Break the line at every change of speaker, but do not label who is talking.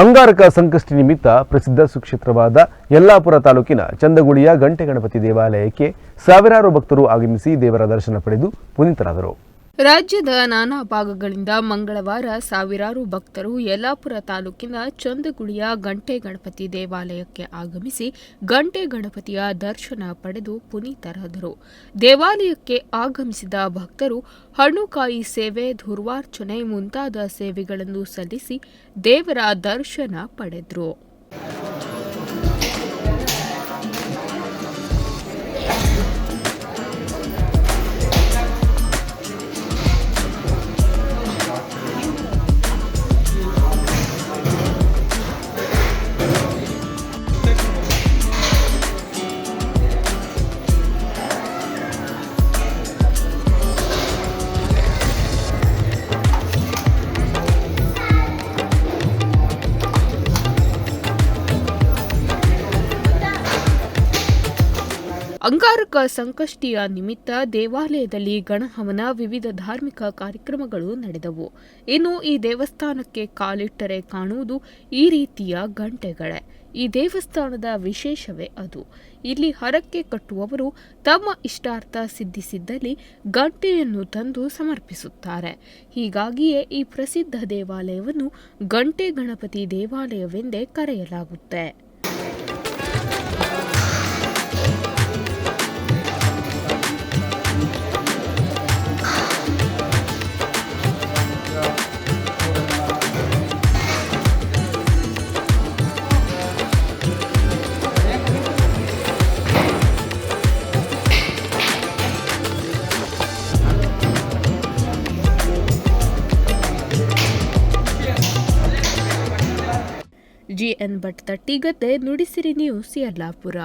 ಅಂಗಾರಕ ಸಂಕಷ್ಟಿ ನಿಮಿತ್ತ ಪ್ರಸಿದ್ಧ ಸುಕ್ಷೇತ್ರವಾದ ಯಲ್ಲಾಪುರ ತಾಲೂಕಿನ ಚಂದಗುಳಿಯ ಗಂಟೆ ಗಣಪತಿ ದೇವಾಲಯಕ್ಕೆ ಸಾವಿರಾರು ಭಕ್ತರು ಆಗಮಿಸಿ ದೇವರ ದರ್ಶನ ಪಡೆದು ಪುನೀತರಾದರು.
ರಾಜ್ಯದ ನಾನಾ ಭಾಗಗಳಿಂದ ಮಂಗಳವಾರ ಸಾವಿರಾರು ಭಕ್ತರು ಯಲ್ಲಾಪುರ ತಾಲೂಕಿನ ಚಂದಗುಳಿಯ ಗಂಟೆ ಗಣಪತಿ ದೇವಾಲಯಕ್ಕೆ ಆಗಮಿಸಿ ಗಂಟೆ ಗಣಪತಿಯ ದರ್ಶನ ಪಡೆದು ಪುನೀತರಾದರು. ದೇವಾಲಯಕ್ಕೆ ಆಗಮಿಸಿದ ಭಕ್ತರು ಹಣ್ಣುಕಾಯಿ ಸೇವೆ, ಧುರ್ವಾರ್ಚನೆ ಮುಂತಾದ ಸೇವೆಗಳನ್ನು ಸಲ್ಲಿಸಿ ದೇವರ ದರ್ಶನ ಪಡೆದರು. ಅಂಗಾರಕ ಸಂಕಷ್ಟಿಯ ನಿಮಿತ್ತ ದೇವಾಲಯದಲ್ಲಿ ಗಣಹವನ ವಿವಿಧ ಧಾರ್ಮಿಕ ಕಾರ್ಯಕ್ರಮಗಳು ನಡೆದವು. ಇನ್ನು ಈ ದೇವಸ್ಥಾನಕ್ಕೆ ಕಾಲಿಟ್ಟರೆ ಕಾಣುವುದು ಈ ರೀತಿಯ ಗಂಟೆಗಳೇ. ಈ ದೇವಸ್ಥಾನದ ವಿಶೇಷವೇ ಅದು. ಇಲ್ಲಿ ಹರಕ್ಕೆ ಕಟ್ಟುವವರು ತಮ್ಮ ಇಷ್ಟಾರ್ಥ ಸಿದ್ಧಿಸಿದ್ದಲ್ಲಿ ಗಂಟೆಯನ್ನು ತಂದು ಸಮರ್ಪಿಸುತ್ತಾರೆ. ಹೀಗಾಗಿಯೇ ಈ ಪ್ರಸಿದ್ಧ ದೇವಾಲಯವನ್ನು ಗಂಟೆ ಗಣಪತಿ ದೇವಾಲಯವೆಂದೇ ಕರೆಯಲಾಗುತ್ತೆ. G N Bhat Tattigadde Nudisiri news Yellapur